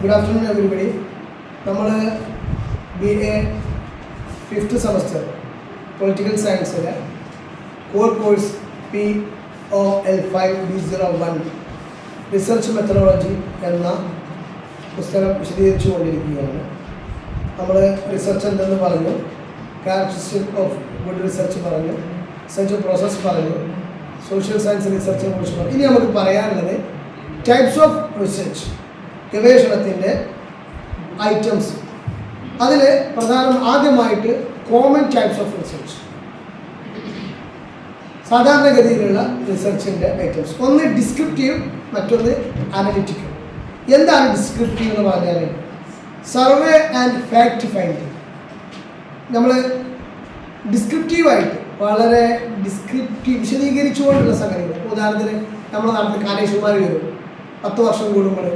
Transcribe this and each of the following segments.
Good afternoon everybody നമ്മൾ B A fifth semester political സയൻസിലെ core course P O L five B zero one research methodology എന്ന പുസ്തകം വിശദീകരിച്ചു കൊണ്ടിരിക്കുകയാണ് നമ്മൾ research എന്തെന്ന് പറഞ്ഞു ക്യാരക്ടറിസ്റ്റിക് ഓഫ് ഗുഡ് റിസർച്ച് പറഞ്ഞു റിസർച്ച് പ്രോസസ്സ് പറഞ്ഞു സോഷ്യൽ സയൻസ് റിസർച്ചിനെ കുറിച്ച് പറഞ്ഞു. ഇനി നമുക്ക് പറയാനുള്ളത് ടൈപ്സ് ഓഫ് റിസർച്ച് ഗവേഷണത്തിന്റെ ഐറ്റംസ് അതിൽ പ്രധാനം ആദ്യമായിട്ട് കോമൺ ടൈപ്സ് ഓഫ് റിസർച്ച് സാധാരണഗതിയിലുള്ള റിസർച്ചിന്റെ ഐറ്റംസ് ഒന്ന് ഡിസ്ക്രിപ്റ്റീവ് മറ്റൊന്ന് അനലിറ്റിക്കൽ എന്താണ് ഡിസ്ക്രിപ്റ്റീവ് എന്ന് പറഞ്ഞാൽ സർവേ ആൻഡ് ഫാക്ട് ഫൈൻഡിങ് നമ്മൾ ഡിസ്ക്രിപ്റ്റീവായിട്ട് വളരെ ഡിസ്ക്രിപ്റ്റീവ് വിശദീകരിച്ചുകൊണ്ടുള്ള സംഗതികൾ. ഉദാഹരണത്തിന് നമ്മൾ നടത്തുന്ന കാലേഷന്മാർ വരും. പത്ത് വർഷം കൂടുമ്പോൾ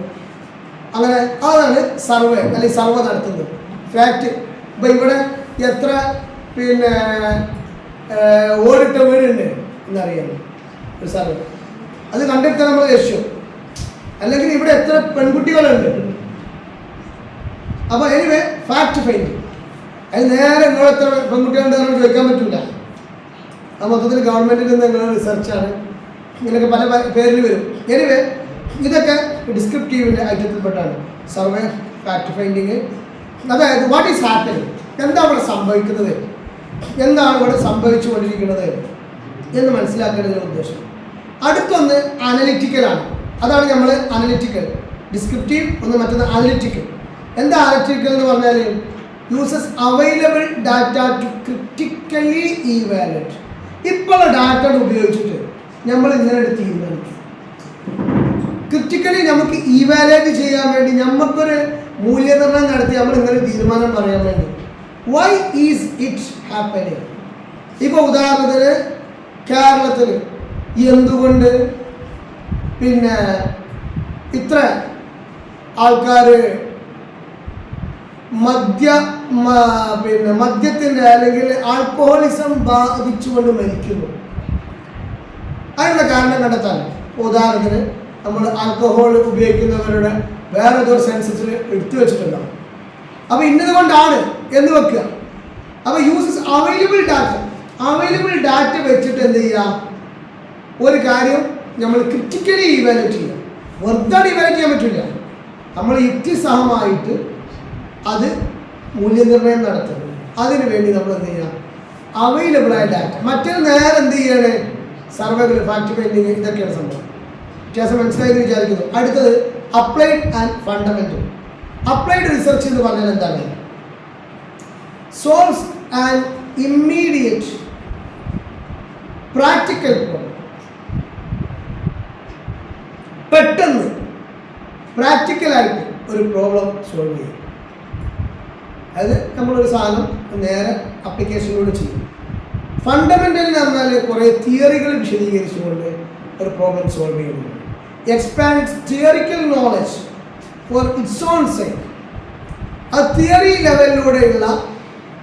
അങ്ങനെ അതാണ് സർവേ അല്ലെങ്കിൽ സർവേ നടത്തുന്നത്. ഫാക്റ്റ് ഇപ്പം ഇവിടെ എത്ര പിന്നെ ഓടിട്ട വീടുണ്ട് എന്നറിയാം. ഒരു സർവേ. അത് കണ്ടെടുത്താൽ നമ്മൾ ലക്ഷ്യം അല്ലെങ്കിൽ ഇവിടെ എത്ര പെൺകുട്ടികളുണ്ട്. അപ്പോൾ എനിവേ ഫാക്ട് ഫൈൻഡ് അതിന് നേരെ നിങ്ങൾ എത്ര പെൺകുട്ടികളുണ്ട് നമ്മൾ ചോദിക്കാൻ പറ്റില്ല ആ മൊത്തത്തിൽ ഗവൺമെന്റിൽ നിന്ന് നിങ്ങളുടെ റിസർച്ചാണ് ഇങ്ങനെയൊക്കെ പല പേരിൽ വരും. എനിവേ ഇതൊക്കെ ഡിസ്ക്രിപ്റ്റീവിന്റെ ഐറ്റത്തിൽപ്പെട്ടാണ്. സർവേ ഫാക്ട് ഫൈൻഡിങ് അതായത് വാട്ട് ഈസ് ഹാപ്പനിങ് എന്താണ് ഇവിടെ സംഭവിക്കുന്നത്? എന്താണ് ഇവിടെ സംഭവിച്ചു കൊണ്ടിരിക്കുന്നത് എന്ന് മനസ്സിലാക്കേണ്ടതിന്റെ ഉദ്ദേശം. അടുത്തൊന്ന് അനലിറ്റിക്കലാണ് അതാണ് നമ്മൾ അനലിറ്റിക്കൽ ഡിസ്ക്രിപ്റ്റീവ് ഒന്ന് മറ്റൊന്ന് അനലിറ്റിക്കൽ എന്താ അനലിറ്റിക്കൽ എന്ന് പറഞ്ഞാൽ uses available data to critically evaluate ഇപ്പോൾ ഡാറ്റ ഉപയോഗിച്ചിട്ട് നമ്മൾ ഇങ്ങനെ ക്രിറ്റിക്കലി ഈവാലുവേറ്റ് ചെയ്യാൻ വേണ്ടി നമുക്കൊരു മൂല്യനിർണയം നടത്തി നമ്മൾ ഇങ്ങനെ തീരുമാനം പറയാൻ വേണ്ടി. വൈ ഈസ് ഇറ്റ് ഹാപ്പനിങ് ഇപ്പൊ ഉദാഹരണത്തിന് കേരളത്തിൽ എന്തുകൊണ്ട് പിന്നെ ഇത്ര ആൾക്കാർ മദ്യ പിന്നെ മദ്യത്തിന്റെ അല്ലെങ്കിൽ ആൽക്കഹോളിസം ബാധിച്ചുകൊണ്ട് മരിക്കുന്നു? അതിനുള്ള കാരണം കണ്ടെത്താൻ. ഉദാഹരണത്തിന് നമ്മൾ ആൽക്കഹോൾ ഉപയോഗിക്കുന്നവരുടെ വേറെ ഏതോ സെൻസസിൽ എടുത്തു വെച്ചിട്ടുണ്ടാവും. അപ്പോൾ ഇന്നത് കൊണ്ടാണ് എന്ന് വെക്കുക. അപ്പോൾ uses available data available data വെച്ചിട്ട് എന്ത് ചെയ്യുക? ഒരു കാര്യം നമ്മൾ ക്രിറ്റിക്കലി ഇവാലുവേറ്റ് ചെയ്യുക. വെറുതെ ഇവാലുവേറ്റ് ചെയ്യാൻ പറ്റില്ല. നമ്മൾ യുക്തിസഹമായിട്ട് അത് മൂല്യനിർണയം നടത്തുന്നു അതിനു വേണ്ടി നമ്മൾ എന്ത് ചെയ്യുക? അവൈലബിൾ ആയ ഡാറ്റ മറ്റൊരു നേരെ എന്ത് ചെയ്യണേ? സർവേകൾ ഫാക്ട് ഫൈൻഡിങ് ഇതൊക്കെയാണ് സംഭവം. വ്യത്യാസം മനസ്സിലായി വിചാരിക്കുന്നു. അടുത്തത് applied and fundamental applied research എന്ന് പറഞ്ഞാൽ എന്താണ്? Solves and immediate practical problem പെട്ടെന്ന് പ്രാക്ടിക്കലായിട്ട് ഒരു പ്രോബ്ലം സോൾവ് ചെയ്യും. അതായത് നമ്മളൊരു സാധനം നേരെ അപ്ലിക്കേഷനിലൂടെ ചെയ്യും. ഫണ്ടമെന്റൽ എന്ന് പറഞ്ഞാൽ കുറേ തിയറികൾ വിശദീകരിച്ചുകൊണ്ട് ഒരു പ്രോബ്ലം സോൾവ് ചെയ്യുന്നു expand theoretical knowledge for its own sake ആ തിയറി ലെവലിലൂടെയുള്ള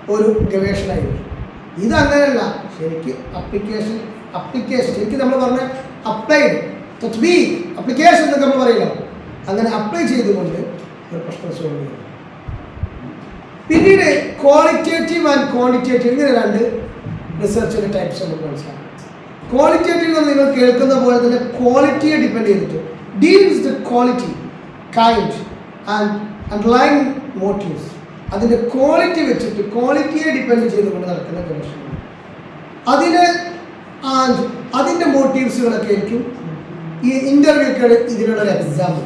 ഒരു ഗവേഷണമായിരുന്നു. ഇതങ്ങനെയല്ല. ശരിക്ക് അപ്ലിക്കേഷൻ അപ്ലിക്കേഷൻ ശരിക്കും നമ്മൾ പറഞ്ഞ അപ്ലൈഡ് ബി അപ്ലിക്കേഷൻ എന്നൊക്കെ നമ്മൾ പറയില്ല? അങ്ങനെ അപ്ലൈ ചെയ്തുകൊണ്ട് ഒരു പ്രശ്നം സോൾവ് ചെയ്തു. പിന്നീട് ക്വാളിറ്റേറ്റീവ് ആൻഡ് ക്വാണ്ടിറ്റേറ്റീവ് ഇങ്ങനെ രണ്ട് റിസർച്ചിന്റെ ടൈപ്സ് നമുക്ക് മനസ്സിലാക്കാം. ക്വാളിറ്റേറ്റീവ് എന്ന് നിങ്ങൾ കേൾക്കുന്ന പോലെ തന്നെ ക്വാളിറ്റിയെ ഡിപ്പെൻഡ് ചെയ്തിട്ട്. Deal with the quality kind and underlying motives അതിന്റെ ക്വാളിറ്റി വെച്ചിട്ട് ക്വാളിറ്റിയെ ഡിപ്പെൻഡ് ചെയ്തുകൊണ്ട് നടക്കുന്ന ഗവേഷണം അതിന് ആൻഡ് അതിന്റെ മോട്ടീവ്സുകളൊക്കെ ആയിരിക്കും. ഈ ഇന്റർവ്യൂ ഒക്കെ ഇതിനുള്ള ഒരു എക്സാമ്പിൾ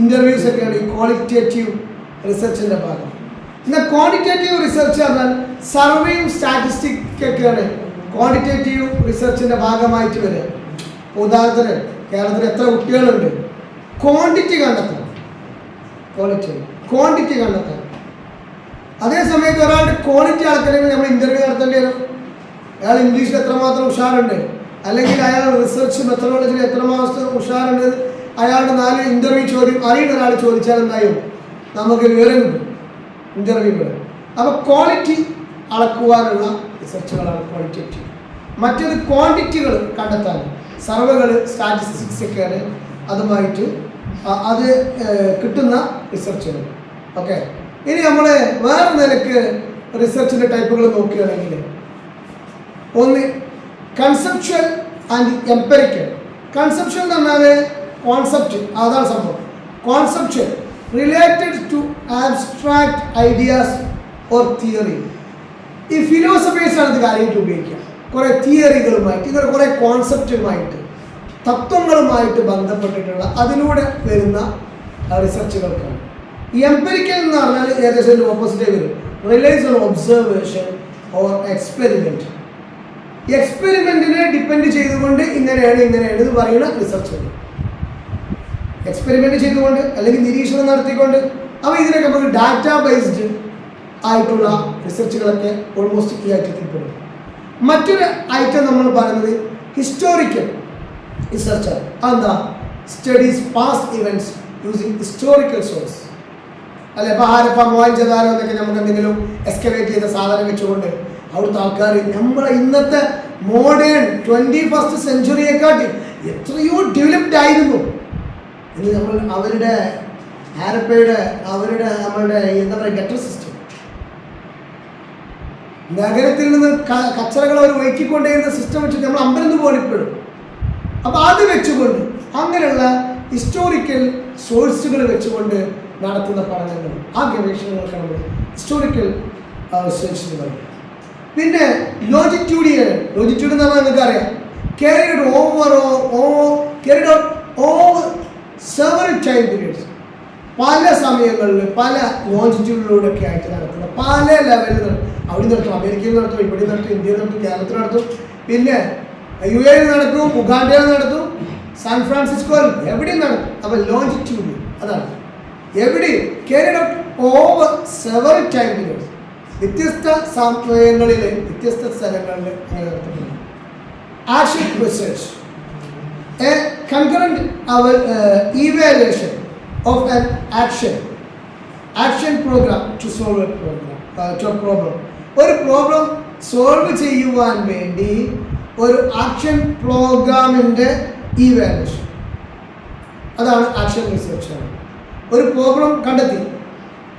ഇന്റർവ്യൂസ് ഒക്കെയാണ് ഈ ക്വാളിറ്റേറ്റീവ് റിസർച്ചിന്റെ ഭാഗം. എന്നാൽ ക്വാണ്ടിറ്റേറ്റീവ് റിസർച്ച് പറഞ്ഞാൽ സർവേയും സ്റ്റാറ്റിസ്റ്റിക് ഒക്കെയാണ് ക്വാണ്ടിറ്റേറ്റീവ് റിസർച്ചിന്റെ ഭാഗമായിട്ട് വരെ. ഉദാഹരണത്തിന് കേരളത്തിൽ എത്ര കുട്ടികളുണ്ട്? ക്വാണ്ടിറ്റി കണ്ടെത്തണം. ക്വാളിറ്റി ക്വാണ്ടിറ്റി കണ്ടെത്തണം. അതേ സമയത്ത് ഒരാളുടെ ക്വാളിറ്റി അളക്കണമെങ്കിൽ നമ്മൾ ഇന്റർവ്യൂ നടത്തേണ്ടി വരും. അയാൾ ഇംഗ്ലീഷിൽ എത്രമാത്രം ഉഷാറുണ്ട്? അല്ലെങ്കിൽ അയാൾ റിസർച്ച് മെത്തഡോളജിയിൽ എത്രമാത്രം ഉഷാറുണ്ട്? അയാളുടെ നാല് ഇന്റർവ്യൂ ചോദ്യം അറിയുന്ന ഒരാൾ ചോദിച്ചാൽ എന്തായാലും നമുക്ക് വിവരം കിട്ടും ഇന്റർവ്യൂകൾ അപ്പോൾ ക്വാളിറ്റി അളക്കുവാനുള്ള റിസർച്ചുകളാണ് ക്വാളിറ്റേറ്റീവ് മറ്റൊരു ക്വാണ്ടിറ്റികൾ കണ്ടെത്താൻ. സർവേകൾ സ്റ്റാറ്റിസ്റ്റിക്സ് ഒക്കെയാണ് അതുമായിട്ട് അത് കിട്ടുന്ന റിസർച്ചുകൾ ഓക്കെ? ഇനി നമ്മൾ വേറെ നിലയ്ക്ക് റിസർച്ചിന്റെ ടൈപ്പുകൾ നോക്കുകയാണെങ്കിൽ ഒന്ന് കൺസെപ്ച്വൽ ആൻഡ് എംപെറിക്കൽ കൺസെപ്ച്വൽ എന്ന് പറഞ്ഞാൽ കോൺസെപ്റ്റ് അതാണ് സംഭവം. Conceptual related to abstract ideas or theory ഈ ഫിലോസഫേഴ്സാണ് ഇത് കാര്യമായിട്ട് ഉപയോഗിക്കുക. കുറേ തിയറികളുമായിട്ട് ഇങ്ങനെ കുറേ കോൺസെപ്റ്റുമായിട്ട് തത്വങ്ങളുമായിട്ട് ബന്ധപ്പെട്ടിട്ടുള്ള അതിലൂടെ വരുന്ന റിസർച്ചുകൾക്കാണ് ഈ എംപെരിക്കൽ എന്ന് പറഞ്ഞാൽ ഏകദേശം ഓപ്പോസിറ്റേ വരും. Relies on observation or experiment എക്സ്പെരിമെന്റിനെ depend ചെയ്തുകൊണ്ട് ഇങ്ങനെയാണ് ഇങ്ങനെയാണ് എന്ന് പറയുന്ന റിസർച്ചുകൾ എക്സ്പെരിമെന്റ് ചെയ്തുകൊണ്ട് അല്ലെങ്കിൽ നിരീക്ഷണം നടത്തിക്കൊണ്ട് അപ്പോൾ ഇതിനൊക്കെ നമുക്ക് ഡാറ്റ ബേസ്ഡ് ആയിട്ടുള്ള റിസർച്ചുകളൊക്കെ ഓൾമോസ്റ്റ് ഈ ആറ്റത്തിൽ പെടും. മറ്റൊരു ഐറ്റം നമ്മൾ പറയുന്നത് ഹിസ്റ്റോറിക്കൽ റിസർച്ചർ അതെന്താ? Studies past events using historical source അല്ലെ? ഇപ്പോൾ ആരപ്പ മോഹൻജദാരോ എന്നൊക്കെ നമുക്ക് എന്തെങ്കിലും എക്സ്കവേറ്റ് ചെയ്ത സാധനം വെച്ചുകൊണ്ട് അവിടുത്തെ ആൾക്കാർ നമ്മളെ ഇന്നത്തെ മോഡേൺ ട്വന്റി ഫസ്റ്റ് സെഞ്ചുറിയെക്കാട്ടി എത്രയോ ഡെവലപ്ഡ് ആയിരുന്നു. ഇനി നമ്മൾ അവരുടെ ഹാരപ്പയുടെ അവരുടെ നമ്മളുടെ എന്താ പറയുക ഗട്ടർ സിസ്റ്റം നഗരത്തിൽ നിന്ന് കച്ചറകൾ അവർ വഹിക്കൊണ്ടിരുന്ന സിസ്റ്റം വെച്ചിട്ട് നമ്മൾ അമ്പലം പോലെ ഇപ്പോഴും. അപ്പോൾ അത് വെച്ചുകൊണ്ട് അങ്ങനെയുള്ള ഹിസ്റ്റോറിക്കൽ സോഴ്സുകൾ വെച്ചുകൊണ്ട് നടത്തുന്ന പഠനങ്ങൾ ആ ഗവേഷണങ്ങൾക്കാണ് നമ്മൾ ഹിസ്റ്റോറിക്കൽ റിസർച്ച് എന്ന് പറയും. പിന്നെ ലോജിറ്റ്യൂഡിയൽ ലോജിറ്റ്യൂഡ് എന്ന് പറഞ്ഞാൽ നിങ്ങൾക്ക് അറിയാം. carried over ഓ carried out over periods. പല സമയങ്ങളിൽ പല ലോഞ്ചിറ്റ്യൂഡിലൂടെ ഒക്കെ ആയിട്ട് നടത്തുന്ന. പല ലെവലിൽ അവിടെ നടത്തും. അമേരിക്കയിൽ നടത്തും. ഇവിടെ നടത്തും. ഇന്ത്യയിൽ നടത്തും. കേരളത്തിൽ നടത്തും. പിന്നെ യു എയിൽ നടക്കും. ഉഗാണ്ടയിൽ നടത്തും. സാൻ ഫ്രാൻസിസ്കോയിൽ എവിടെയും നടത്തും അപ്പോൾ ലോഞ്ചിറ്റ്യൂഡ് അതാണ്. എവിടെയും കേരള ഓവർ സെവറൽ ടൈം വ്യത്യസ്ത സമയങ്ങളിൽ വ്യത്യസ്ത സ്ഥലങ്ങളിൽ നടത്തുന്നു action research concurrent our uh, evaluation. Of an action. Action program to solve a program uh, to a problem. ഒരു പ്രോബ്ലം സോൾവ് ചെയ്യുവാൻ വേണ്ടി ഒരു ആക്ഷൻ പ്രോഗ്രാമിന്റെ ഇവാലുവേഷൻ അതാണ് ആക്ഷൻ റിസർച്ച് ഒരു പ്രോബ്ലം കണ്ടെത്തി.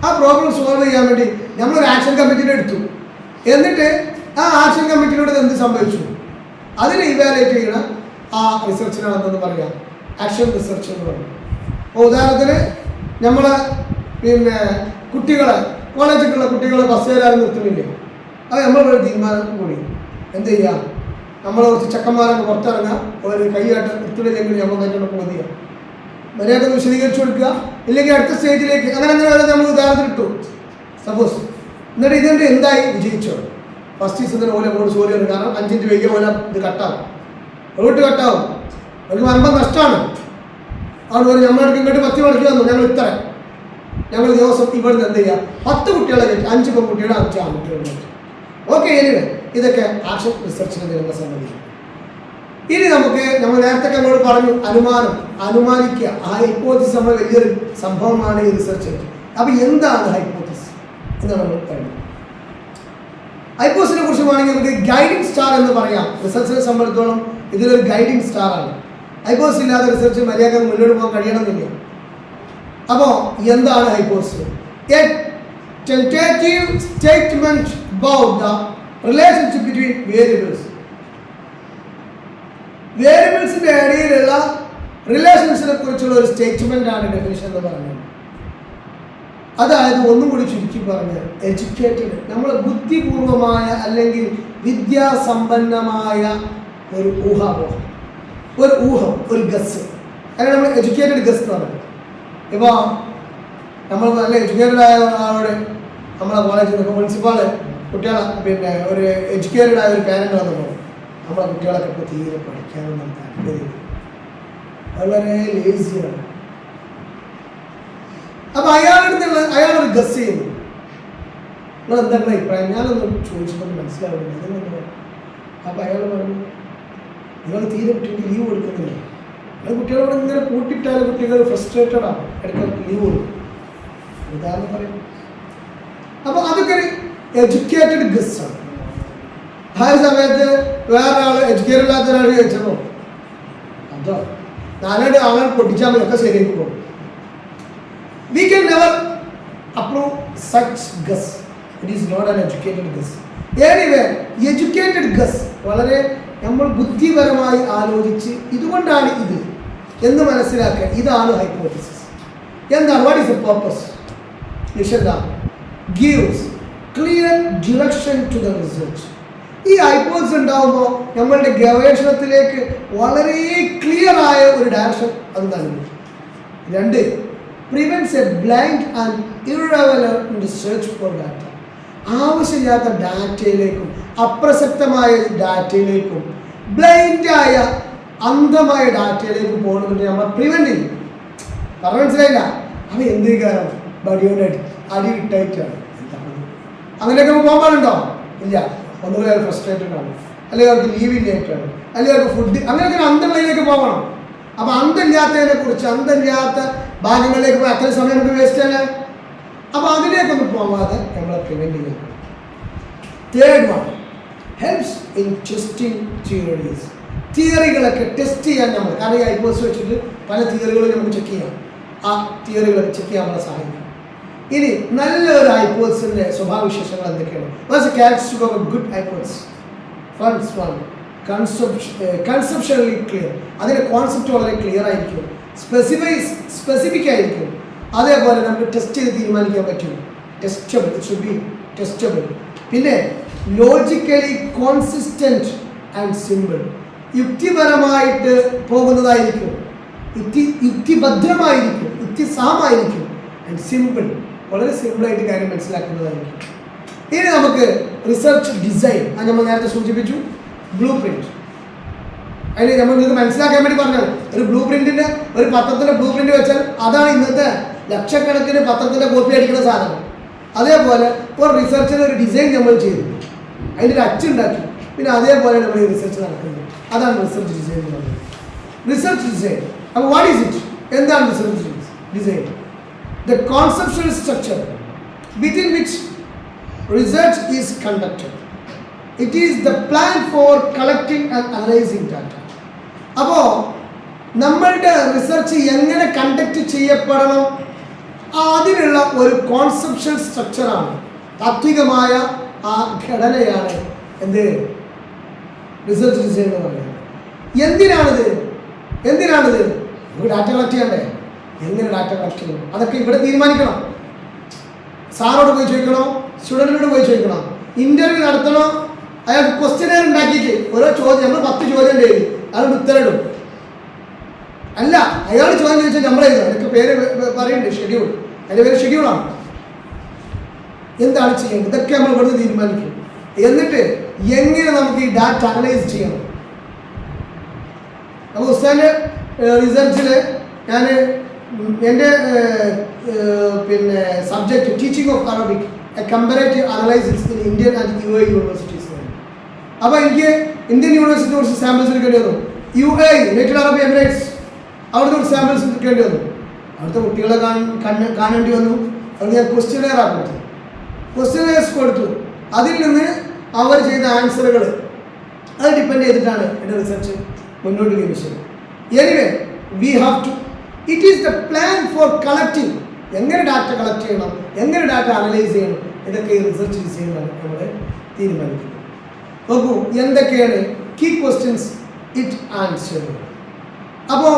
ആ പ്രോബ്ലം സോൾവ് ചെയ്യാൻ വേണ്ടി നമ്മളൊരു ആക്ഷൻ കമ്മിറ്റിനെ എടുത്തു. എന്നിട്ട് ആ ആക്ഷൻ കമ്മിറ്റിയിലൂടെ എന്ത് സംഭവിച്ചു? അതിനെ ഇവാലുവേറ്റ് ചെയ്യണം ആ റിസർച്ചിനാണ് പറയാം. ആക്ഷൻ റിസർച്ച് എന്ന് പറയും അപ്പോൾ ഉദാഹരണത്തിന് നമ്മൾ പിന്നെ കുട്ടികളെ കോളേജിലുള്ള കുട്ടികളെ ബസ് വരാൻ നിർത്തുന്നില്ലേ? അത് നമ്മളൊരു തീരുമാനം കൂടി. എന്ത് ചെയ്യാം? നമ്മൾ കുറച്ച് ചക്കന്മാരൊക്കെ പുറത്തിറങ്ങാം ഒരു കൈയാട്ട് നിർത്തുന്നില്ലെങ്കിൽ നമ്മൾ തന്നെ പോകുക മര്യാദ വിശദീകരിച്ചു കൊടുക്കുക. ഇല്ലെങ്കിൽ അടുത്ത സ്റ്റേജിലേക്ക് അങ്ങനെ അങ്ങനെ വരെ നമ്മൾ ഉദാഹരണത്തിൽ ഇട്ടു. സപ്പോസ് എന്നിട്ട് ഇതിന്റെ എന്തായി? വിജയിച്ചോ. ഫസ്റ്റ് സീസണിൽ ഓല മൂന്ന് ജോലി കാരണം അഞ്ചിന്റെ വൈകിയ പോലെ ഇത് കട്ടാവും റൂട്ട് കട്ടാവും ഒരു വമ്പൻ നഷ്ടമാണ്. അതുകൊണ്ട് പറഞ്ഞു നമ്മളടുക്ക് ഇങ്ങോട്ട് പത്ത് മണിക്ക് വന്നു. ഞങ്ങൾ ഇത്ര ഞങ്ങൾ ദിവസം ഇവിടുന്ന് എന്ത് ചെയ്യുക പത്ത് കുട്ടികളെ കയറ്റി അഞ്ച് പെൺകുട്ടികളെ അഞ്ച് ആൺകുട്ടികളെ ഓക്കെ എനിവേ ഇതൊക്കെ ആക്ഷൻ റിസർച്ചിന് വരുന്ന സംഗതി ഇനി നമുക്ക് നമ്മൾ നേരത്തെ നമ്മളോട് പറഞ്ഞു അനുമാനം അനുമാനിക്കുക. ആ ഹൈപ്പോത്തിസ് നമ്മൾ വലിയൊരു സംഭവമാണ് ഈ റിസർച്ച് അപ്പൊ എന്താണ് ഹൈപ്പോത്തിസ് എന്നാണ് നമ്മൾ പറയുന്നത് ഹൈപ്പോസിനെ കുറിച്ച് വേണമെങ്കിൽ നമുക്ക് ഗൈഡിങ് സ്റ്റാർ എന്ന് പറയാം. റിസർച്ചിനെ സംബന്ധിച്ചോളം ഇതിലൊരു ഗൈഡിങ് സ്റ്റാർ ആണ്. ഹൈപ്പോസ് ഇല്ലാതെ റിസർച്ച് മര്യാദ മുന്നോട്ട് പോകാൻ കഴിയണമെന്നില്ല. അപ്പോൾ എന്താണ് hypothesis a tentative statement about the relationship between variables വേരിയബിൾസിന്റെ ഇടയിലുള്ള റിലേഷൻസിനെ കുറിച്ചുള്ള ഒരു സ്റ്റേറ്റ്മെന്റ് ആണ് ഡെഫിനിഷൻ എന്ന് പറയുന്നത്. അതായത് ഒന്നും കൂടി ചുരുക്കി പറഞ്ഞ് എഡ്യൂക്കേറ്റഡ് നമ്മൾ ബുദ്ധിപൂർവമായ അല്ലെങ്കിൽ വിദ്യാസമ്പന്നമായ ഒരു ഊഹാപോഹം. ഒരു ഊഹം ഒരു ഗസ് അങ്ങനെ നമ്മൾ എഡ്യൂക്കേറ്റഡ് ഗസ് എന്ന് പറയുന്നത് ഇപ്പോൾ നമ്മൾ നല്ല എഡ്യൂക്കേറ്റഡ് ആയ ഒരാളോട് നമ്മളെ കോളേജിൽ നിന്ന് മുനിസിപ്പാൾ കുട്ടികളെ പിന്നെ ഒരു എഡ്യൂക്കേറ്റഡ് ആയ ഒരു പാരന്റ് വന്നു പോകും നമ്മളെ കുട്ടികളൊക്കെ ഇപ്പോൾ തീരെ പഠിക്കാനൊന്നും താല്പര്യമില്ല. വളരെ ലേസിയാണ് അപ്പൊ അയാളുടെ അയാളൊരു ഗസ് ചെയ്യുന്നു. നിങ്ങൾ എന്താ നിങ്ങളുടെ അഭിപ്രായം? ഞാനൊന്ന് ചോദിച്ചപ്പോൾ മനസ്സിലാവുന്നില്ല. ഇതെങ്ങനെ അപ്പൊ അയാൾ പറഞ്ഞു നിങ്ങൾ തീരെ കുട്ടിക്ക് ലീവ് കൊടുക്കുന്നില്ല? നിങ്ങൾ കുട്ടികളോട് ഇങ്ങനെ കൂട്ടിയിട്ടാൽ കുട്ടികൾ ഫ്രസ്ട്രേറ്റഡ് ആണ് ഇടയ്ക്ക് ലീവ് കൊടുക്കും. ഉദാഹരണം പറയും. അപ്പൊ അതൊക്കെ ഒരു എഡ്യൂക്കേറ്റഡ് ഗസ് ആണ്. ആ സമയത്ത് വേറെ ആൾ എഡ്യൂക്കേറ്റഡ് ഇല്ലാത്ത ഒരാൾ ചോദിച്ചപ്പോ അതോ നാലാണ്ട് ആളെ പൊട്ടിച്ചാൽ മതി ഒക്കെ ശരിയാക്കി പോകും. We can never approve such guess it is not an educated guess anyway educated guess വളരെ നമ്മൾ ബുദ്ധിപരമായി ആലോചിച്ച് ഇതുകൊണ്ടാണ് ഇത് എന്ന് മനസ്സിലാക്കുക ഇതാണ് ഹൈപ്പോത്തിസിസ് എന്താണ്? What is a purpose നിഷന്ത gives clear direction to the research ഈ ഹൈപ്പോസ് ഉണ്ടാകുമ്പോൾ നമ്മളുടെ ഗവേഷണത്തിലേക്ക് വളരെ ക്ലിയർ ആയ ഒരു ഡയറക്ഷൻ അത് നൽകും രണ്ട് prevents a blind and irrelevant research for data ആവശ്യമില്ലാത്ത ഡാറ്റയിലേക്കും അപ്രസക്തമായ ഡാറ്റയിലേക്കും ബ്ലൈൻഡായ അന്ധമായ ഡാറ്റയിലേക്കും പോകുന്നത് നമ്മൾ പ്രിവെന്റ് ചെയ്യും. പറഞ്ഞു മനസ്സിലായില്ല? അവ എന്ത് കാരണം ബടിയോടെ അടി ഇട്ടായിട്ടാണ് അങ്ങനെയൊക്കെ പോകാൻ പാടുണ്ടോ? ഇല്ല. ഒന്നുകൂടെ അവർ ഫ്രസ്ട്രേറ്റഡ് ആണ്. അല്ലെങ്കിൽ അവർക്ക് ലീവ് ഇല്ലായിട്ടാണ് അല്ലെങ്കിൽ അവർക്ക് ഫുഡ് അങ്ങനെയൊക്കെ അന്ധങ്ങളിലേക്ക് പോകണം. അപ്പൊ അന്തമില്ലാത്തതിനെ കുറിച്ച് അന്തമില്ലാത്ത ഭാഗങ്ങളിലേക്ക് പോയി അത്രയും സമയം നമുക്ക് വേസ്റ്റ് ആണ് അപ്പൊ അതിലേക്കൊന്നും പോകാതെ നമ്മളെ പ്രിവെന്റ് ചെയ്യണം. Third one helps in testing theories തിയറികളൊക്കെ test ചെയ്യാൻ നമ്മൾ കാരണം ഈ ഐപോസ് വെച്ചിട്ട് പല തിയറികളും നമുക്ക് ചെക്ക് ചെയ്യാം. ആ തിയറികളൊക്കെ ചെക്ക് ചെയ്യാൻ നമ്മളെ സഹായിക്കും. ഇനി നല്ലൊരു ഐപോസിന്റെ സ്വഭാവവിശേഷങ്ങൾ എന്തൊക്കെയാണ്? What's characteristic of a good hypothesis first one conceptually clear അതിന്റെ കോൺസെപ്റ്റ് വളരെ ക്ലിയർ ആയിരിക്കും. സ്പെസിഫൈസ് സ്പെസിഫിക് ആയിരിക്കും. അതേപോലെ നമുക്ക് ടെസ്റ്റ് ചെയ്ത് തീരുമാനിക്കാൻ പറ്റും. Testable it should be testable പിന്നെ ലോജിക്കലി കോൺസിസ്റ്റന്റ് ആൻഡ് സിമ്പിൾ യുക്തിപരമായിട്ട് പോകുന്നതായിരിക്കും. യുക്തി യുക്തിഭദ്രമായിരിക്കും യുക്തിസഹമായിരിക്കും ആൻഡ് സിമ്പിൾ വളരെ സിമ്പിളായിട്ട് കാര്യം മനസ്സിലാക്കുന്നതായിരിക്കും. ഇനി നമുക്ക് റിസർച്ച് ഡിസൈൻ അത് നമ്മൾ നേരത്തെ സൂചിപ്പിച്ചു ബ്ലൂ പ്രിന്റ് അതിന് നമ്മൾ നിങ്ങൾക്ക് മനസ്സിലാക്കാൻ വേണ്ടി പറഞ്ഞത് ഒരു ബ്ലൂ പ്രിന്റിന്റെ ഒരു പത്രത്തിന്റെ ബ്ലൂ പ്രിന്റ് വെച്ചാൽ അതാണ് ഇന്നത്തെ ലക്ഷക്കണക്കിന് പത്രത്തിന്റെ കോപ്പി അടിക്കുന്ന സാധനം. അതേപോലെ ഒരു റിസർച്ചിന് ഒരു ഡിസൈൻ നമ്മൾ ചെയ്തു. അതിന്റെ ഒരു അച്ചുണ്ടാക്കി. പിന്നെ അതേപോലെ നമ്മൾ റിസർച്ച് നടക്കുന്നത്. അതാണ് റിസർച്ച് ഡിസൈൻ എന്ന് പറയുന്നത്. റിസർച്ച് ഡിസൈൻ അപ്പോൾ വാട്ട് ഈസ് ഇറ്റ് എന്താണ് research design the conceptual structure within which research is conducted it is the plan for collecting and analysing data അപ്പോൾ നമ്മളുടെ റിസർച്ച് എങ്ങനെ കണ്ടക്ട് ചെയ്യപ്പെടണം? അതിനുള്ള ഒരു കോൺസെപ്ഷൻ സ്ട്രക്ചറാണ് താത്വികമായ ആ ഘടനയാണ് എന്ത്? റിസർച്ച് ഡിസൈൻ എന്ന് പറയുന്നത്. എന്തിനാണിത്? എന്തിനാണിത്? നമുക്ക് ഡാറ്റ കളക്ട് ചെയ്യണ്ടേ? എങ്ങനെ ഡാറ്റ കളക്ട് ചെയ്യണം അതൊക്കെ ഇവിടെ തീരുമാനിക്കണം. സാറോട് പോയി ചോദിക്കണോ? സ്റ്റുഡന്റിനോട് പോയി ചോദിക്കണം? ഇന്റർവ്യൂ നടത്തണോ? അയാൾക്ക് ക്വസ്റ്റ്യനെയർ ഉണ്ടാക്കിയിട്ട് ഓരോ ചോദ്യം നമ്മൾ പത്ത് ചോദ്യം എഴുതി ഉത്തരം ഉത്തരവിടും അല്ല അയാൾ ചോദ്യം ചോദിച്ചാൽ നമ്മൾ എഴുതും. എനിക്ക് പേര് പറയുന്നുണ്ട് ഷെഡ്യൂൾ അതിന്റെ പേര് ഷെഡ്യൂളാണ് എന്താണ് ചെയ്യേണ്ടത്? ഇതൊക്കെ നമ്മൾ ഇവിടുന്ന് തീരുമാനിക്കും. എന്നിട്ട് എങ്ങനെ നമുക്ക് ഈ ഡാറ്റ അനലൈസ് ചെയ്യണം അപ്പോൾ ഉസ്താന്റെ റിസർച്ചിൽ ഞാൻ എന്റെ പിന്നെ subject teaching of Arabic a comparative analysis in Indian and U A universities അപ്പോൾ എനിക്ക് ഇന്ത്യൻ യൂണിവേഴ്സിറ്റി കുറച്ച് സാമ്പിൾസ് എടുക്കേണ്ടി വന്നു. U A United Arab Emirates അവിടുത്തെ കുറച്ച് സാമ്പിൾസ് എടുക്കേണ്ടി വന്നു. അവിടുത്തെ കുട്ടികളെ കാണ- കണ്ണ് കാണേണ്ടി വന്നു. അവിടെ ഞാൻ ക്വസ്റ്റ്യനെയർ ആക്കി ക്വസ്റ്റ്യനേഴ്സ് കൊടുത്തു അതിൽ നിന്ന് അവർ ചെയ്ത ആൻസറുകൾ അത് ഡിപ്പെൻഡ് ചെയ്തിട്ടാണ് എന്റെ റിസർച്ച് മുന്നോട്ട് ഗമിച്ചത് anyway we have to it is the plan for collecting എങ്ങനെ ഡാറ്റ കളക്ട് ചെയ്യണം? എങ്ങനെ ഡാറ്റ അനലൈസ് ചെയ്യണം? ഇതൊക്കെ ഈ റിസർച്ച് ചെയ്യുന്നതാണ് നമ്മൾ തീരുമാനിക്കുന്നത്. നോക്കൂ എന്തൊക്കെയാണ് കീ ക്വസ്റ്റ്യൻസ് ഇറ്റ് ആൻസർ അപ്പം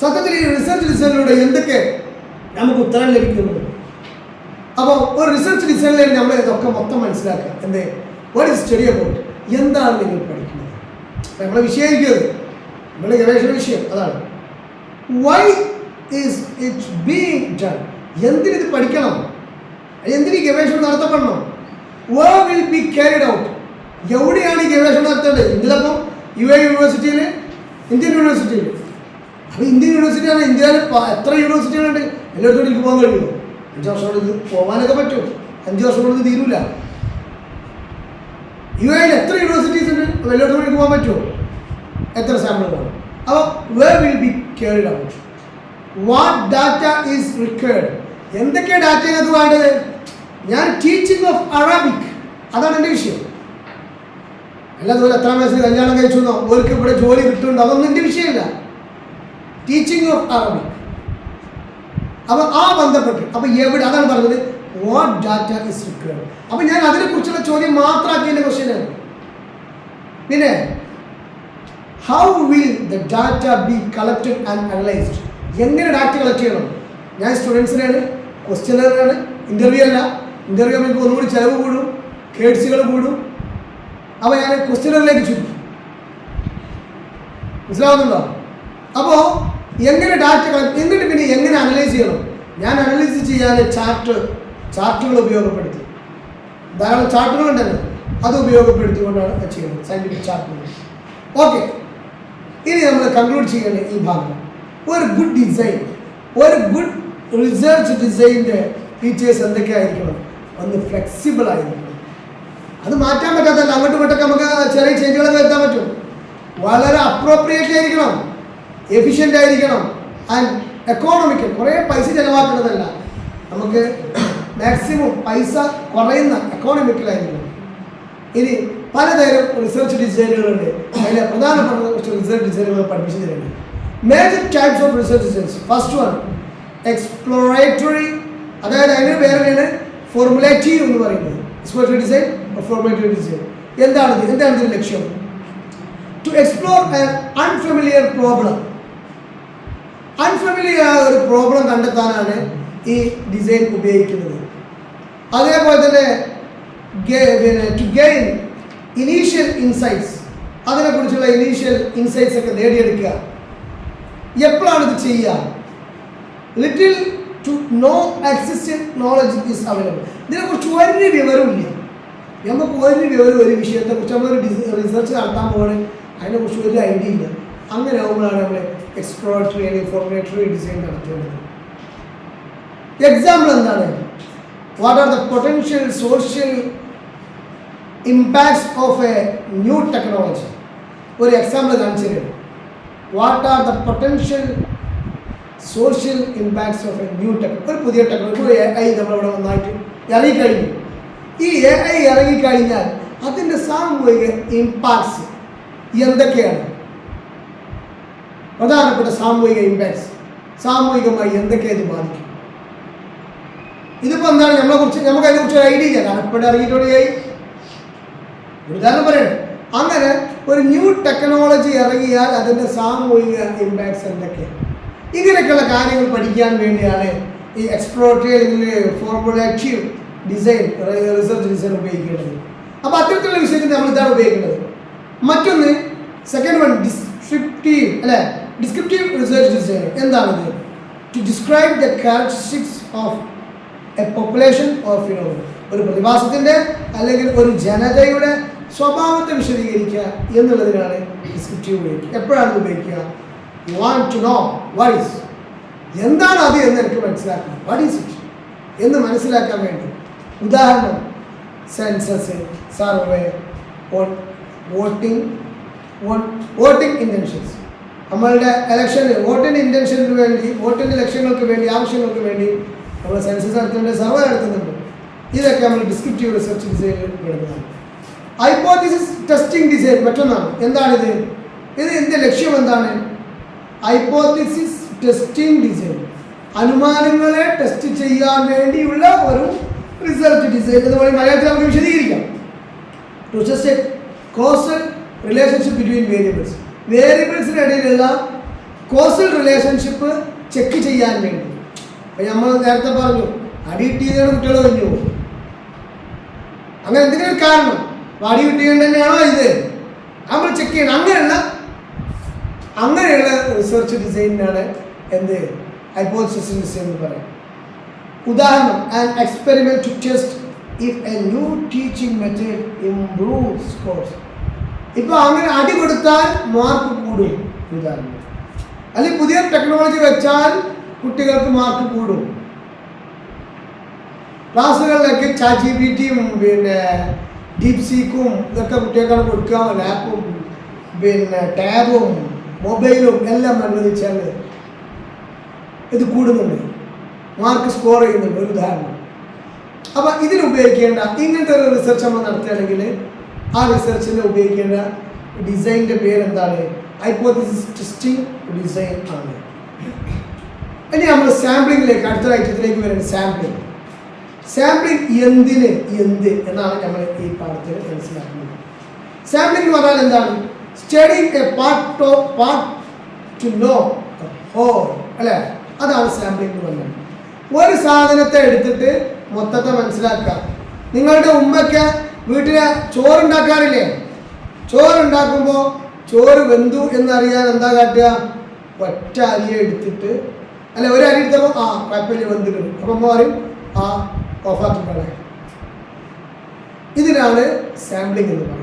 സത്യത്തിൽ ഈ റിസർച്ച് ഡിസൈനിലൂടെ എന്തൊക്കെ നമുക്ക് ഉത്തരം ലഭിക്കുന്നു അപ്പോൾ ഒരു റിസർച്ച് ഡിസൈനിൽ നമ്മൾ ഇതൊക്കെ മൊത്തം മനസ്സിലാക്കുക. എന്തേ? വാട്ട് ഇസ് സ്റ്റഡി അബൌട്ട് എന്താണ് നിങ്ങൾ പഠിക്കുന്നത്? നമ്മുടെ വിഷയമായിരിക്കും നമ്മുടെ ഗവേഷണ വിഷയം അതാണ്. Why is it being done എന്തിനിത് പഠിക്കണം? എന്തിന് ഗവേഷണം നടത്തപ്പെടണം? Where will be carried out എവിടെയാണ് ഈ ഗവേഷണം നടത്തേണ്ടത്? ഇന്ത്യയിലപ്പം യു എ യൂണിവേഴ്സിറ്റിയിൽ ഇന്ത്യൻ യൂണിവേഴ്സിറ്റിയിൽ അപ്പോൾ ഇന്ത്യൻ യൂണിവേഴ്സിറ്റിയാണ് ഇന്ത്യയിൽ എത്ര യൂണിവേഴ്സിറ്റികളുണ്ട്? എല്ലായിടത്തോടും എനിക്ക് പോകാൻ കഴിയുമോ? അഞ്ച് വർഷം കൊണ്ട് ഇത് പോകാനൊക്കെ പറ്റും. അഞ്ച് വർഷം കൊണ്ട് ഇത് തീരൂല. യു എയിൽ എത്ര യൂണിവേഴ്സിറ്റീസ് ഉണ്ട്? വെള്ളോട്ട് എനിക്ക് പോകാൻ പറ്റുമോ? എത്ര സാമ്പിൾ പോകും അപ്പോൾ where will be carried out what data is required എന്തൊക്കെ ഡാറ്റ ഇതിനകത്ത് വേണ്ടത്? ഞാൻ ടീച്ചിങ് ഓഫ് അറാബിക് അതാണ് എന്റെ വിഷയം. അല്ലാതുപോലെ എത്ര വയസ്സിൽ കല്യാണം കഴിച്ചു എന്നോ അവർക്ക് ഇവിടെ ജോലി കിട്ടുന്നുണ്ടോ? അതൊന്നും എന്റെ വിഷയമല്ല. ടീച്ചിങ് ഓഫ് അറബിക് അപ്പോൾ ആ ബന്ധപ്പെട്ട് അപ്പോൾ എവിടെ അതാണ് പറഞ്ഞത് വാട്ട് ഡാറ്റ ഇസ് റിക്വയർഡ് അപ്പോൾ ഞാൻ അതിനെക്കുറിച്ചുള്ള ചോദ്യം മാത്രമാക്കിയതിന്റെ ക്വസ്റ്റ്യനാണ് പിന്നെ how will the data be collected and analysed എങ്ങനെ ഡാറ്റ കളക്ട് ചെയ്യണം? ഞാൻ സ്റ്റുഡൻസിനാണ് ക്വസ്റ്റ്യനറിനാണ് ഇന്റർവ്യൂ അല്ല. ഇന്റർവ്യൂ നമുക്ക് ഒന്നുകൂടി ചിലവ് കൂടും കേഡ്സുകൾ കൂടും. അപ്പോൾ ഞാൻ ക്വസ്റ്റ്യനറിലേക്ക് ചുരുക്കി. മനസ്സിലാവുന്നുണ്ടോ? അപ്പോൾ എങ്ങനെ ഡാറ്റ കളക്ട് എന്നിട്ട് പിന്നെ എങ്ങനെ അനലൈസ് ചെയ്യണം? ഞാൻ അനലൈസ് ചെയ്യാൻ ചാർട്ട് ചാർട്ടുകൾ ഉപയോഗപ്പെടുത്തി. ധാരാളം ചാർട്ടുകൾ ഉണ്ടല്ലോ അത് ഉപയോഗപ്പെടുത്തിക്കൊണ്ടാണ് ചെയ്യുന്നത് സയന്റിഫിക് ചാർട്ടുകൾ ഓക്കെ ഇനി നമ്മൾ കൺക്ലൂഡ് ചെയ്യേണ്ട ഈ ഭാഗം. ഒരു ഗുഡ് ഡിസൈൻ ഒരു ഗുഡ് റിസർച്ച് ഡിസൈന്റെ ഫീച്ചേഴ്സ് എന്തൊക്കെയായിരിക്കണം? ഒന്ന് ഫ്ലെക്സിബിൾ ആയിരിക്കണം. അത് മാറ്റാൻ പറ്റാത്തല്ല അങ്ങോട്ടും ഇങ്ങോട്ടൊക്കെ നമുക്ക് ചെറിയ ചേഞ്ചുകളൊക്കെ വരുത്താൻ പറ്റും. വളരെ അപ്രോപ്രിയേറ്റ് ആയിരിക്കണം. എഫിഷ്യന്റ് ആയിരിക്കണം. ആൻഡ് എക്കോണമിക്കൽ കുറേ പൈസ ചിലവാക്കുന്നതല്ല നമുക്ക് മാക്സിമം പൈസ കുറയുന്ന എക്കോണമിക്കലായിരിക്കണം ഇനി പലതരം റിസർച്ച് ഡിസൈനുകളുണ്ട് അതിൽ പ്രധാനപ്പെട്ട കുറച്ച് റിസർച്ച് ഡിസൈനുകൾ പഠിപ്പിച്ചു തരുന്നുണ്ട് major types of research designs first one exploratory അതായത് അതിന് പേരാണ് ഫോർമുലേറ്റീവ് എന്ന് പറയുന്നത്. എക്സ്പ്ലോറേറ്ററി ഡിസൈൻ ഫോർമുലേറ്ററി ഡിസൈൻ എന്താണ് എന്താണ് ഇതിന്റെ ലക്ഷ്യം? To explore unfamiliar problem unfamiliar ആയ ഒരു പ്രോബ്ലം കണ്ടെത്താനാണ് ഈ ഡിസൈൻ ഉപയോഗിക്കുന്നത്. അതേപോലെ തന്നെ ടു ഗെയിൻ ഇനീഷ്യൽ ഇൻസൈറ്റ്സ് അതിനെക്കുറിച്ചുള്ള ഇനീഷ്യൽ ഇൻസൈറ്റ്സ് ഒക്കെ നേടിയെടുക്കുക. എപ്പോഴാണ് ഇത് ചെയ്യുക? Little to no existent knowledge is available ഇതിനെക്കുറിച്ച് ഒരു വിവരമില്ല നമുക്ക് ഒരു വിവരം ഒരു വിഷയത്തെക്കുറിച്ച് നമ്മൾ റിസർച്ച് നടത്താൻ പോകണേ അതിനെക്കുറിച്ച് ഒരു ഐഡിയ ഇല്ല. അങ്ങനെ ആകുമ്പോഴാണ് നമ്മൾ എക്സ്പ്ലോറേറ്ററി അല്ലെങ്കിൽ ഫോർമുലേറ്ററി ഡിസൈൻ നടത്തേണ്ടത് എക്സാമ്പിൾ എന്താണ്? What are the potential social impacts of a new technology ഒരു എക്സാമ്പിൾ കാണിച്ചു തരും. What are the potential social impacts of a new technology ഒരു പുതിയ ടെക്നോളജി ഒരു എ ഐ നമ്മളിവിടെ നന്നായിട്ട് ഇറങ്ങിക്കഴിഞ്ഞു. ഈ എ ഐ ഇറങ്ങിക്കഴിഞ്ഞാൽ അതിന്റെ സാമൂഹിക ഇമ്പാക്ട്സ് എന്തൊക്കെയാണ്? പ്രധാനപ്പെട്ട സാമൂഹിക ഇമ്പാക്ട്സ് സാമൂഹികമായി എന്തൊക്കെ ഇത് ബാധിക്കും? ഇതിപ്പോൾ എന്താണ്? നമ്മളെ കുറിച്ച് നമുക്ക് അതിനെക്കുറിച്ച് ഒരു ഐഡിയ ഇല്ല. കാരണം ഇപ്പോഴും ഉദാഹരണം അങ്ങനെ ഒരു ന്യൂ ടെക്നോളജി ഇറങ്ങിയാൽ അതിന്റെ സാമൂഹിക ഇമ്പാക്ട്സ് എന്തൊക്കെയാണ് ഇങ്ങനെയൊക്കെയുള്ള കാര്യങ്ങൾ പഠിക്കാൻ വേണ്ടിയാണ് ഈ എക്സ്പ്ലോറേറ്റീവ് അല്ലെങ്കിൽ ഡിസൈൻ റിസർച്ച് ഡിസൈൻ ഉപയോഗിക്കേണ്ടത്. അപ്പോൾ അത്തരത്തിലുള്ള വിഷയത്തിൽ നമ്മൾ ഇതാണ് ഉപയോഗിക്കേണ്ടത്. മറ്റൊന്ന് സെക്കൻഡ് വൺ ഡിസ്ക്രിപ്റ്റീവ് അല്ലെ? ഡിസ്ക്രിപ്റ്റീവ് റിസർച്ച് ഡിസൈൻ എന്താണിത് to describe the characteristics of a population of you ഒരു പ്രതിഭാസത്തിന്റെ അല്ലെങ്കിൽ ഒരു ജനതയുടെ സ്വഭാവത്തെ വിശദീകരിക്കുക എന്നുള്ളതിനാണ് ഡിസ്ക്രിപ്റ്റീവ് ഉപയോഗിക്കുക എപ്പോഴാണ് ഉപയോഗിക്കുക? You want to know what is എന്താണ് അത് എന്ന് എനിക്ക് മനസ്സിലാക്കണം. വാട്ട് ഈസ് ഇറ്റ് എന്ന് മനസ്സിലാക്കാൻ വേണ്ടി. ഉദാഹരണം census survey voting voting intentions നമ്മളുടെ ഇലക്ഷന് വോട്ടിന്റെ ഇന്റൻഷന് വേണ്ടി വോട്ടിന്റെ ലക്ഷ്യങ്ങൾക്ക് വേണ്ടി ആവശ്യങ്ങൾക്ക് വേണ്ടി നമ്മൾ സെൻസസ് നടത്തുന്നുണ്ട് സർവേ നടത്തുന്നുണ്ട്. ഇതൊക്കെ നമ്മൾ ഡിസ്ക്രിപ്റ്റീവ് റിസർച്ച് ഡിസൈനിൽ പെടുന്നതാണ് ഹൈപ്പോത്തിസിസ് ടെസ്റ്റിംഗ് ഡിസൈൻ മറ്റൊന്നാണ്. എന്താണിത്? ഇത് ഇതിന്റെ ലക്ഷ്യം എന്താണ്? ഹൈപ്പോത്തിസിസ് ടെസ്റ്റിംഗ് ഡിസൈൻ അനുമാനങ്ങളെ ടെസ്റ്റ് ചെയ്യാൻ വേണ്ടിയുള്ള ഒരു റിസർച്ച് ഡിസൈൻ എന്ന് പറയും മലയാളത്തിൽ നമുക്ക് വിശദീകരിക്കാം. To just a causal relationship between variables വേരിയബിൾസിനിടയിലുള്ള causal relationship check ചെയ്യാൻ വേണ്ടി. അപ്പം നമ്മൾ നേരത്തെ പറഞ്ഞു അടി കിട്ടിയതാണ് കുട്ടികൾ കഴിഞ്ഞു അങ്ങനെ എന്തെങ്കിലും കാരണം അടി കിട്ടിയത് തന്നെയാണോ ഇത്? നമ്മൾ ചെക്ക് ചെയ്യണം. അങ്ങനെയുള്ള അങ്ങനെയുള്ള റിസർച്ച് ഡിസൈനാണ് എന്ത്? ഹൈപ്പോസിസ് ഡിസൈൻ എന്ന് പറയാം ഉദാഹരണം an experiment to test if a new teaching method improve scores ഇപ്പോൾ അങ്ങനെ അടി കൊടുത്താൽ മാർക്ക് കൂടും ഉദാഹരണം അല്ലെങ്കിൽ പുതിയ ടെക്നോളജി വെച്ചാൽ കുട്ടികൾക്ക് മാർക്ക് കൂടും. ക്ലാസ്സുകളിലൊക്കെ ചാറ്റ് പി ടിയും പിന്നെ ഡീപ് സീക്കും ഇതൊക്കെ കുട്ടികൾക്കാണ് കൊടുക്കുക. ലാപ്പും പിന്നെ ടാബും മൊബൈലും എല്ലാം അനുവദിച്ചാൽ ഇത് കൂടുന്നുണ്ട്. മാർക്ക് സ്കോർ ചെയ്യുന്നുണ്ട്. ഒരു ഉദാഹരണം. അപ്പം ഇതിന് ഉപയോഗിക്കേണ്ട ഇങ്ങനത്തെ ഒരു റിസർച്ച് നമ്മൾ നടത്തുകയാണെങ്കിൽ ആ റിസർച്ചിന് ഉപയോഗിക്കേണ്ട പേര് എന്താണ് ഹൈപ്പോത്തിസിസ് ടെസ്റ്റിംഗ് ഡിസൈൻ ആണ്. ഇനി നമ്മൾ സാമ്പിളിങ്ങിലേക്ക് അടുത്ത ഐറ്റത്തിലേക്ക് വരുന്നത് സാമ്പിളിംഗ് സാമ്പിളിംഗ് എന്തിന് എന്ത് എന്നാണ് നമ്മൾ ഈ പാഠത്തിൽ മനസ്സിലാക്കുന്നത്. സാമ്പിളിംഗ് എന്ന് പറഞ്ഞാൽ എന്താണ്? Study a part of part to know whole അല്ലേ? അതാണ് സാമ്പിളിംഗ് എന്ന് പറഞ്ഞത് ഒരു സാധനത്തെ എടുത്തിട്ട് മൊത്തത്തെ മനസ്സിലാക്കുക. നിങ്ങളുടെ ഉമ്മയ്ക്ക് വീട്ടിലെ ചോറുണ്ടാക്കാറില്ലേ? ചോറുണ്ടാക്കുമ്പോൾ ചോറ് വെന്തു എന്നറിയാൻ എന്താ കാട്ടുക? ഒറ്റ അരിയെ എടുത്തിട്ട് അല്ല ഒരു അരി എടുത്തപ്പോൾ ആ കുഴപ്പമില്ല വെന്തിട്ടുണ്ട് അപ്പം അമ്മ പറയും ആ ഓഫാക്കി ഇതിനാണ് സാമ്പിളിംഗ് എന്ന് പറയുന്നത്.